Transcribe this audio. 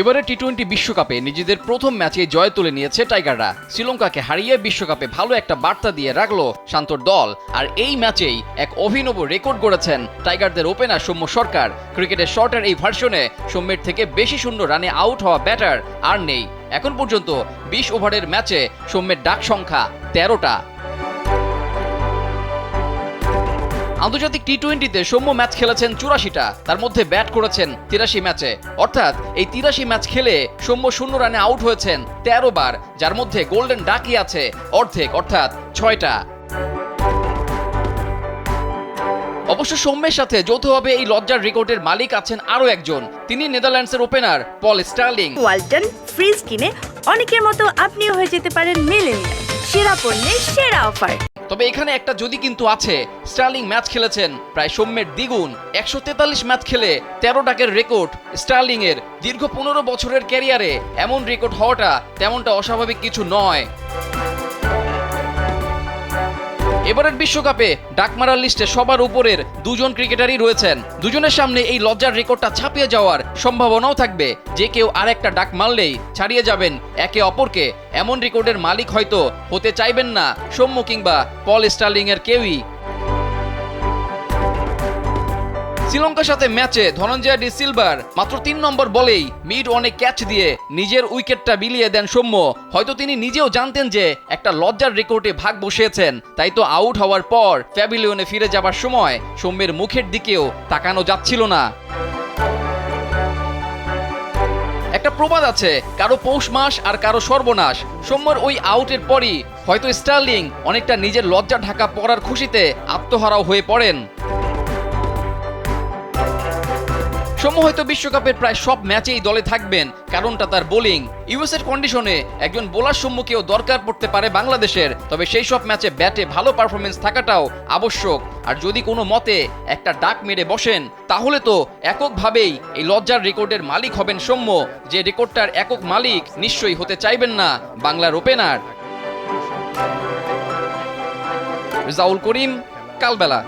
এবারে T twenty বিশ্বকাপে নিজেদের প্রথম ম্যাচে জয় তুলে নিয়েছে টাইগাররা। শ্রীলঙ্কাকে হারিয়ে বিশ্বকাপে ভালো একটা বার্তা দিয়ে রাখল শান্তর দল। আর এই ম্যাচেই এক অভিনব রেকর্ড গড়েছেন টাইগারদের ওপেনার সৌম্য সরকার। ক্রিকেটের শর্টের এই ভার্সনে সৌম্যের থেকে বেশি শূন্য রানে আউট হওয়া ব্যাটার আর নেই। এখন পর্যন্ত বিশ ওভারের ম্যাচে সৌম্যের ডাক সংখ্যা তেরোটা। আন্তর্জাতিক টি টোয়েন্টিতে সৌম্য ম্যাচ খেলেছেন চুরাশিটা। তার মধ্যে ব্যাট করেছেন তিরাশি ম্যাচে। অর্থাৎ এই তিরাশি ম্যাচ খেলে সৌম্য শূন্য রানে আউট হয়েছেন তেরো বার, যার মধ্যে গোল্ডেন ডাকি আছে অর্ধেক, অর্থাৎ ছয়টা। অবশ্য সৌম্যের সাথে যৌথভাবে এই লজ্জার রেকর্ডের মালিক আছেন আরও একজন। তিনি নেদারল্যান্ডসের opener, Paul Stirling. Walton fridge কিনে অনেকের মতো আপনিও হয়ে যেতে পারেন মিলেনিয়াল। সেরা পণ্যের সেরা অফার। তবে এখানে একটা যদি কিন্তু আছে। স্টার্লিং ম্যাচ খেলেছেন, প্রায় সৌম্যের দ্বিগুণ। একশো তেতাল্লিশ ম্যাচ খেলে তেরো ডাকের রেকর্ড স্টার্লিং এর দীর্ঘ পনেরো বছরের ক্যারিয়ারে এমন রেকর্ড হওয়াটা তেমনটা অস্বাভাবিক কিছু নয়। এবারের বিশ্বকাপে ডাকমারার লিস্টে সবার উপরের দুজন ক্রিকেটারই রয়েছেন। দুজনের সামনে এই লজ্জার রেকর্ডটা ছাপিয়ে যাওয়ার সম্ভাবনাও থাকবে। যে কেউ আর একটা ডাক মারলেই ছাড়িয়ে যাবেন একে অপরকে। এমন রেকর্ডের মালিক হয়তো হতে চাইবেন না। সৌম্য কিংবা পল স্টার্লিং এর কেউই শ্রীলঙ্কার সাথে ম্যাচে ধনঞ্জয় ডি সিলভার মাত্র তিন নম্বর বলেই মিড অনেক ক্যাচ দিয়ে নিজের উইকেটটা বিলিয়ে দেন সৌম্য। হয়তো তিনি নিজেও জানতেন যে একটা লজ্জার রেকর্ডে ভাগ বসিয়েছেন। তাই তো আউট হওয়ার পর প্যাভিলিয়নে ফিরে যাবার সময় সৌম্যের মুখের দিকেও তাকানো যাচ্ছিল না। একটা প্রবাদ আছে, কারও পৌষ মাস আর কারও সর্বনাশ। সৌম্যর ওই আউটের পরই হয়তো স্টার্লিং অনেকটা নিজের লজ্জা ঢাকা পড়ার খুশিতে আত্মহারাও হয়ে পড়েন। সৌম্য হয়তো বিশ্বকাপের প্রায় সব ম্যাচেই দলে থাকবেন, কারণটা তার বোলিং। ইউএস এর কন্ডিশনে একজন বোলার সম্মুখেও দরকার পড়তে পারে বাংলাদেশের, তবে সেই সব ম্যাচে ব্যাটে ভালো পারফরমেন্স থাকাটাও আবশ্যক। আর যদি কোনো মতে একটা ডাক মেরে বসেন, তাহলে তো এককভাবেই এই লজ্জার রেকর্ডের মালিক হবেন সৌম্য, যে রেকর্ডটার একক মালিক নিশ্চয়ই হতে চাইবেন না বাংলার opener Rezaul Karim, Kalbela.